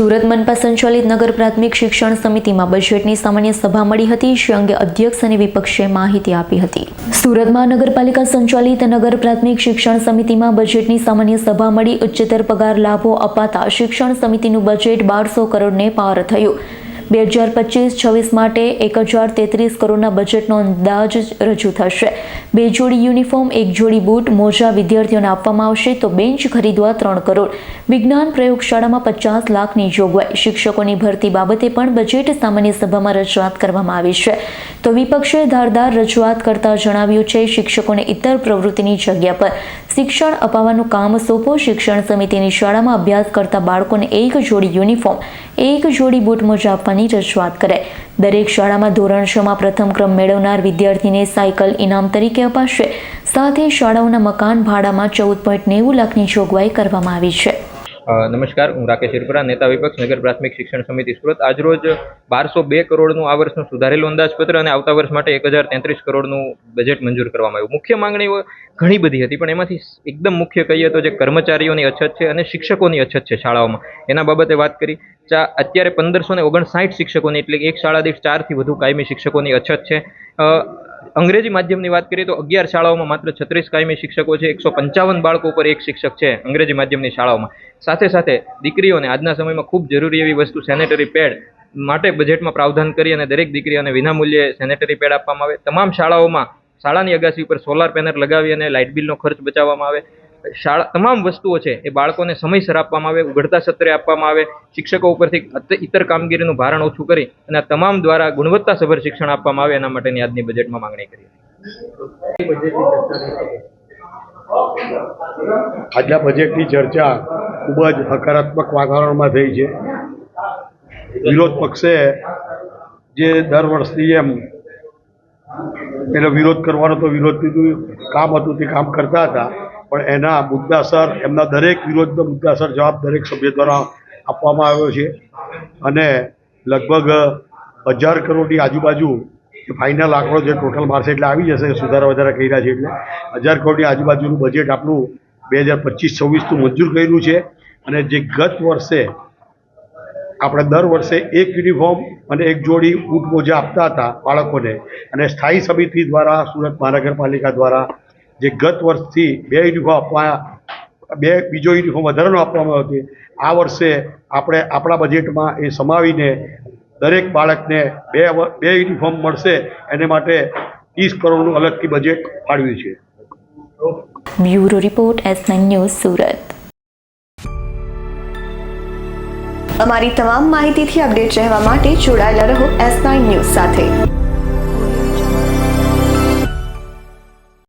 સુરત મનપા સંચાલિત નગર પ્રાથમિક શિક્ષણ સમિતિમાં બજેટની સામાન્ય સભા મળી હતી. જે અંગે અધ્યક્ષ અને વિપક્ષે માહિતી આપી હતી. સુરતમાં નગરપાલિકા સંચાલિત નગર પ્રાથમિક શિક્ષણ સમિતિમાં બજેટની સામાન્ય સભા મળી. ઉચ્ચતર પગાર લાભો અપાતા શિક્ષણ સમિતિનું બજેટ બારસો કરોડને પાર થયું. બે હજાર પચીસ છવ્વીસ માટે એક હજાર તેત્રીસ કરોડના બજેટનો અંદાજ રજૂ થશે. બે જોડી યુનિફોર્મ, એક જોડી બૂટ મોજા વિદ્યાર્થીઓને આપવામાં આવશે તો બેન્ચ ખરીદવા ત્રણ કરોડ. વિજ્ઞાન પ્રયોગશાળામાં પચાસ લાખની જોગવાઈ. શિક્ષકોની ભરતી બાબતે પણ બજેટ સામાન્ય સભામાં રજૂઆત કરવામાં આવી છે. તો વિપક્ષે ધારદાર રજૂઆત કરતા જણાવ્યું છે, શિક્ષકોને ઇતર પ્રવૃત્તિની જગ્યા પર શિક્ષણ અપાવવાનું કામ સોંપો. શિક્ષણ સમિતિની શાળામાં અભ્યાસ કરતા બાળકોને એક જોડી યુનિફોર્મ, એક જોડી બૂટ મોજા આપવાની રજૂઆત કરાય દરેક શાળામાં ધોરણ છમાં પ્રથમ ક્રમ મેળવનાર વિદ્યાર્થીને સાયકલ ઇનામ તરીકે અપાશે. સાથે શાળાઓના મકાન ભાડામાં ચૌદ પોઈન્ટ નેવું લાખની જોગવાઈ કરવામાં આવી છે. નમસ્કાર, હું રાકેશ હિરપરા નેતા વિપક્ષ, નગર પ્રાથમિક શિક્ષણ સમિતિ સુરત. આજરોજ બારસો બે કરોડનું આ વર્ષનું સુધારેલું અંદાજપત્ર અને આવતા વર્ષ માટે એક હજાર તેત્રીસ કરોડનું બજેટ મંજૂર કરવામાં આવ્યું. મુખ્ય માંગણીઓ ઘણી બધી હતી, પણ એમાંથી એકદમ મુખ્ય કહીએ તો જે કર્મચારીઓની અછત છે અને શિક્ષકોની અછત છે શાળાઓમાં. એના બાબતે વાત કરી, ચા, અત્યારે પંદરસો ને ઓગણસાઠ શિક્ષકોની, એટલે એક શાળા દીઠ ચારથી વધુ કાયમી શિક્ષકોની અછત છે. અંગ્રેજી માધ્યમની વાત કરીએ તો અગિયાર શાળાઓમાં માત્ર છત્રીસ કાયમી શિક્ષકો છે, એકસો પંચાવન બાળકો ઉપર એક શિક્ષક છે અંગ્રેજી માધ્યમની શાળાઓમાં. સાથે સાથે દીકરીઓને આજના સમયમાં ખૂબ જરૂરી એવી વસ્તુ સેનેટરી પેડ માટે બજેટમાં પ્રાવધાન કરી અને દરેક દીકરીઓને વિનામૂલ્યે સેનેટરી પેડ આપવામાં આવે. તમામ શાળાઓમાં શાળાની અગાસી ઉપર સોલાર પેનલ લગાવી અને લાઇટ બિલનો ખર્ચ બચાવવામાં આવે. શાળા તમામ વસ્તુઓ છે એ બાળકોને સમયસર આપવામાં આવે, ઉઘડતા સત્રે આપવામાં આવે, શિક્ષકો ઉપરથી ઇતર કામગીરીનું ભારણ ઓછું કરી અને તમામ દ્વારા ગુણવત્તાસભર શિક્ષણ આપવામાં આવે એના માટેની આજની બજેટમાં માંગણી કરી આજના બજેટની ચર્ચા ખૂબ જ હકારાત્મક વાતાવરણમાં થઈ છે. વિરોધ પક્ષે જે દર વર્ષની એમ એનો વિરોધ કરવાનો તો વિરોધનું કામ હતું તે કામ કરતા હતા. પણ એના મુદ્દાસર, એમના દરેક વિરોધનો મુદ્દાસર જવાબ દરેક સભ્ય દ્વારા આપવામાં આવ્યો છે. અને લગભગ હજાર કરોડની આજુબાજુ ફાઇનલ આંકડો જે ટોટલ મારશે એટલે આવી જશે, સુધારા વધારા કર્યા છે એટલે. હજાર કરોડની આજુબાજુનું બજેટ આપણું બે હજાર પચીસ છવ્વીસનું મંજૂર કર્યું છે. અને જે ગત વર્ષે, આપણે દર વર્ષે એક યુનિફોર્મ અને એક જોડી બૂટ મોજા આપતા હતા બાળકોને. અને સ્થાયી સમિતિ દ્વારા, સુરત મહાનગરપાલિકા દ્વારા જે ગત વર્ષથી બે યુનિફોર્મ આપવા બે બીજો યુનિફોર્મ વધારાનો આપવામાં આવ્યો છે. આ વર્ષે આપણે આપણા બજેટમાં એ સમાવીને દરેક બાળકને બે બે યુનિફોર્મ મળશે એને માટે ત્રીસ કરોડનું અલગથી બજેટ ફાળવ્યું છે. Bureau report S news Surat. અમારી તમામ માહિતીથી અપડેટ રહેવા માટે જોડાયેલા રહો એસ ન્યૂઝ સાથે.